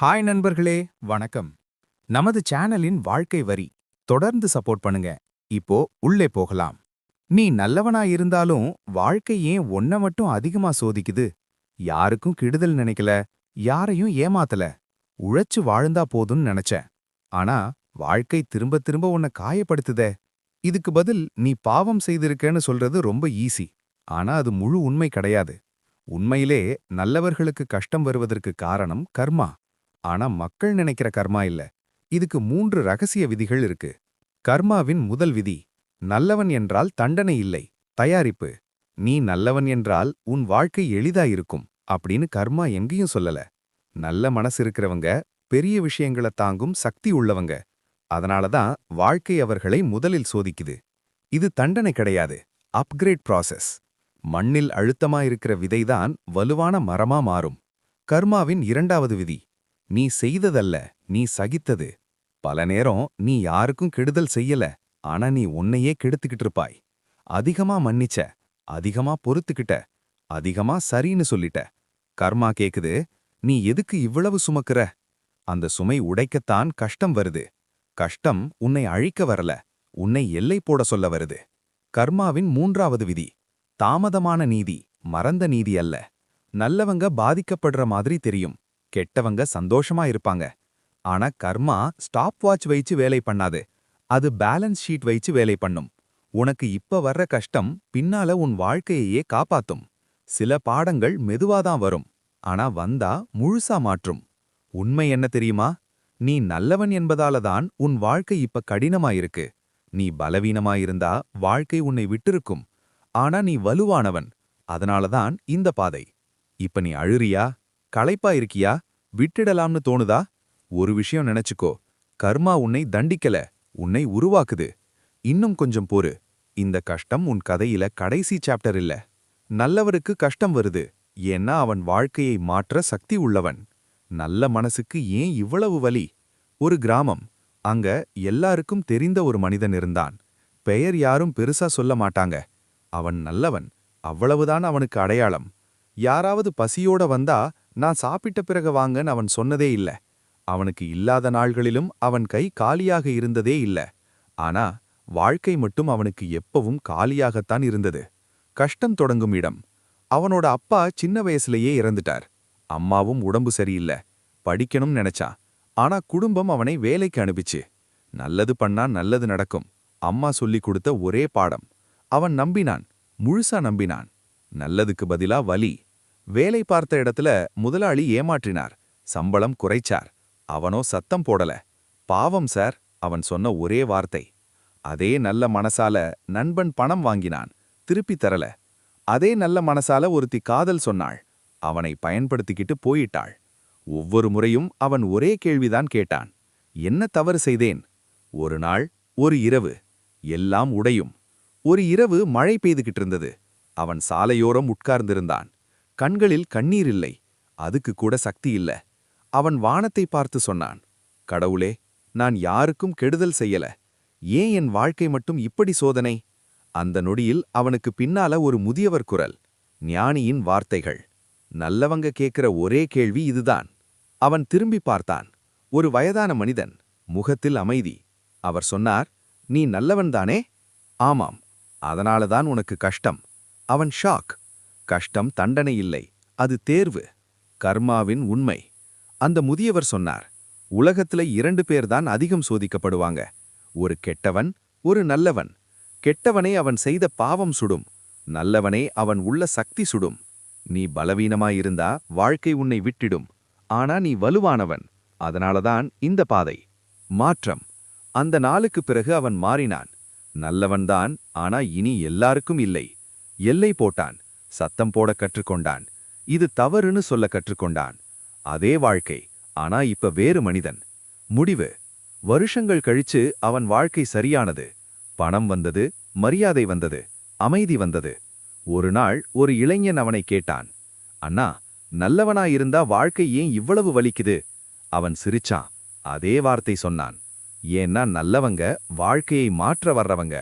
Hi நண்பர்களே வணக்கம். நமது சேனலின் வாழ்க்கை வரி தொடர்ந்து சப்போர்ட் பண்ணுங்க. இப்போ உள்ளே போகலாம். நீ நல்லவனா இருந்தாலும் வாழ்க்கை ஏன் ஒன்ன மட்டும் அதிகமா சோதிக்குது? யாருக்கும் கெடுதல் நினைக்கல யாரையும் ஏமாத்தல. உழைச்சு வாழ்ந்தா போதும்னு நினைச்ச ஆனா வாழ்க்கை திரும்ப திரும்ப உன்னை காயப்படுத்துதே. இதுக்கு பதில் நீ பாவம் செய்திருக்கேன்னு சொல்றது ரொம்ப ஈஸி. ஆனா அது முழு உண்மை கிடையாது. உண்மையிலே நல்லவர்களுக்கு கஷ்டம் வருவதற்கு காரணம் கர்மா. ஆனா மக்கள் நினைக்கிற கர்மா இல்ல. இதுக்கு மூன்று ரகசிய விதிகள் இருக்கு. கர்மாவின் முதல் விதி நல்லவன் என்றால் தண்டனை இல்லை. தயாரிப்பு நீ நல்லவன் என்றால் உன் வாழ்க்கை எளிதா இருக்கும் அப்படின்னு கர்மா எங்கேயும் சொல்லல. நல்ல மனசு இருக்கிறவங்க பெரிய விஷயங்களை தாங்கும் சக்தி உள்ளவங்க. அதனாலதான் வாழ்க்கை அவர்களை முதலில் சோதிக்குது. இது தண்டனை கிடையாது அப்கிரேட் ப்ராசஸ் மண்ணில் அழுத்தமா இருக்கிற விதைதான் வலுவான மரமா மாறும். கர்மாவின் இரண்டாவது விதி நீ செய்ததல்ல நீ சகித்தது. பல நேரம் நீ யாருக்கும் கெடுதல் செய்யல ஆனா நீ உன்னையே கெடுத்துக்கிட்டு இருப்பாய். அதிகமா மன்னிச்ச அதிகமா பொறுத்துக்கிட்ட அதிகமா சரின்னு சொல்லிட்ட. கர்மா கேக்குது நீ எதுக்கு இவ்வளவு சுமக்குற? அந்த சுமை உடைக்கத்தான் கஷ்டம் வருது. கஷ்டம் உன்னை அழிக்க வரல உன்னை எல்லை போட சொல்ல வருது. கர்மாவின் மூன்றாவது விதி தாமதமான நீதி மறந்த நீதி அல்ல. நல்லவங்க பாதிக்கப்படுற மாதிரி தெரியும். கெட்டவங்க சந்தோஷமா இருப்பாங்க. ஆனா கர்மா ஸ்டாப் வாட்ச் வைச்சு வேலை பண்ணாது. அது பேலன்ஸ் ஷீட் வைச்சு வேலை பண்ணும். உனக்கு இப்ப வர்ற கஷ்டம் பின்னால உன் வாழ்க்கையையே காப்பாத்தும். சில பாடங்கள் மெதுவாதான் வரும். ஆனா வந்தா முழுசா மாற்றும். உண்மை என்ன தெரியுமா? நீ நல்லவன் என்பதாலதான் உன் வாழ்க்கை இப்ப கடினமாயிருக்கு. நீ பலவீனமாயிருந்தா வாழ்க்கை உன்னை விட்டிருக்கும். ஆனா நீ வலுவானவன். அதனாலதான் இந்த பாதை. இப்ப நீ அழுறியா? களைப்பா இருக்கியா? விட்டுடலாம்னு தோணுதா? ஒரு விஷயம் நினைச்சுக்கோ. கர்மா உன்னை தண்டிக்கல. உன்னை உருவாக்குது. இன்னும் கொஞ்சம் பொறு இந்த கஷ்டம் உன் கதையில கடைசி சாப்டர் இல்ல. நல்லவருக்கு கஷ்டம் வருது. ஏன்னா அவன் வாழ்க்கையை மாற்ற சக்தி உள்ளவன். நல்ல மனசுக்கு ஏன் இவ்வளவு வலி? ஒரு கிராமம். அங்க எல்லாருக்கும் தெரிந்த ஒரு மனிதன் இருந்தான். பெயர் யாரும் பெருசா சொல்ல மாட்டாங்க. அவன் நல்லவன். அவ்வளவுதான் அவனுக்கு அடையாளம். யாராவது பசியோட வந்தா நான் சாப்பிட்ட பிறகு வாங்கன்னு அவன் சொன்னதே இல்ல. அவனுக்கு இல்லாத நாள்களிலும் அவன் கை காலியாக இருந்ததே இல்ல. ஆனா வாழ்க்கை மட்டும் அவனுக்கு எப்பவும் காலியாகத்தான் இருந்தது. கஷ்டம் தொடங்கும் இடம். அவனோட அப்பா சின்ன வயசுலயே இறந்துட்டார். அம்மாவும் உடம்பு சரியில்லை. படிக்கணும் நினைச்சா. ஆனா குடும்பம் அவனை வேலைக்கு அனுப்பிச்சு. நல்லது பண்ணா நல்லது நடக்கும். அம்மா சொல்லிக் கொடுத்த ஒரே பாடம். அவன் நம்பினான். முழுசா நம்பினான். நல்லதுக்கு பதிலா வலி. வேலை பார்த்த இடத்துல முதலாளி ஏமாற்றினார். சம்பளம் குறைச்சார். அவனோ சத்தம் போடல. பாவம் சார் அவன் சொன்ன ஒரே வார்த்தை. அதே நல்ல மனசால நண்பன் பணம் வாங்கினான். திருப்பி தரல. அதே நல்ல மனசால ஒருத்தி காதல் சொன்னாள். அவனை பயன்படுத்திக்கிட்டு போயிட்டாள். ஒவ்வொரு முறையும் அவன் ஒரே கேள்விதான் கேட்டான். என்ன தவறு செய்தேன்? ஒரு நாள் ஒரு இரவு. எல்லாம் உடையும். ஒரு இரவு மழை பெய்துகிட்டு இருந்தது அவன் சாலையோரம் உட்கார்ந்திருந்தான். கண்களில் கண்ணீர் இல்லை அதுக்கு கூட சக்தி இல்ல. அவன் வானத்தை பார்த்து சொன்னான் கடவுளே நான் யாருக்கும் கெடுதல் செய்யல. ஏன் என் வாழ்க்கை மட்டும் இப்படி சோதனை? அந்த நொடியில் அவனுக்கு பின்னால ஒரு முதியவர் குரல் ஞானியின் வார்த்தைகள். நல்லவங்க கேட்கிற ஒரே கேள்வி இதுதான். அவன் திரும்பி பார்த்தான் ஒரு வயதான மனிதன் முகத்தில் அமைதி. அவர் சொன்னார் நீ நல்லவன்தானே? ஆமாம் அதனாலதான் உனக்கு கஷ்டம். அவன் ஷாக் கஷ்டம் தண்டனை இல்லை. அது தேர்வு கர்மாவின் உண்மை. அந்த முதியவர் சொன்னார் உலகத்துல இரண்டு பேர்தான் அதிகம் சோதிக்கப்படுவாங்க. ஒரு கெட்டவன் ஒரு நல்லவன். கெட்டவனே அவன் செய்த பாவம் சுடும். நல்லவனே அவன் உள்ள சக்தி சுடும். நீ பலவீனமாயிருந்தா வாழ்க்கை உன்னை விட்டிடும். ஆனா நீ வலுவானவன். அதனாலதான் இந்த பாதை. மாற்றம். அந்த நாளுக்கு பிறகு அவன் மாறினான். நல்லவன்தான் ஆனா இனி எல்லாருக்கும் இல்லை. எல்லை போட்டான். சத்தம் போட கற்றுக்கொண்டான். இது தவறுன்னு சொல்ல கற்றுக்கொண்டான். அதே வாழ்க்கை ஆனா இப்ப வேறு மனிதன். முடிவு. வருஷங்கள் கழிச்சு அவன் வாழ்க்கை சரியானது. பணம் வந்தது மரியாதை வந்தது அமைதி வந்தது. ஒரு நாள் ஒரு இளைஞன் அவனை கேட்டான். அண்ணா நல்லவனாயிருந்தா வாழ்க்கை ஏன் இவ்வளவு வலிக்குது? அவன் சிரிச்சான். அதே வார்த்தை சொன்னான். ஏன்னா நல்லவங்க வாழ்க்கையை மாற்ற வர்றவங்க.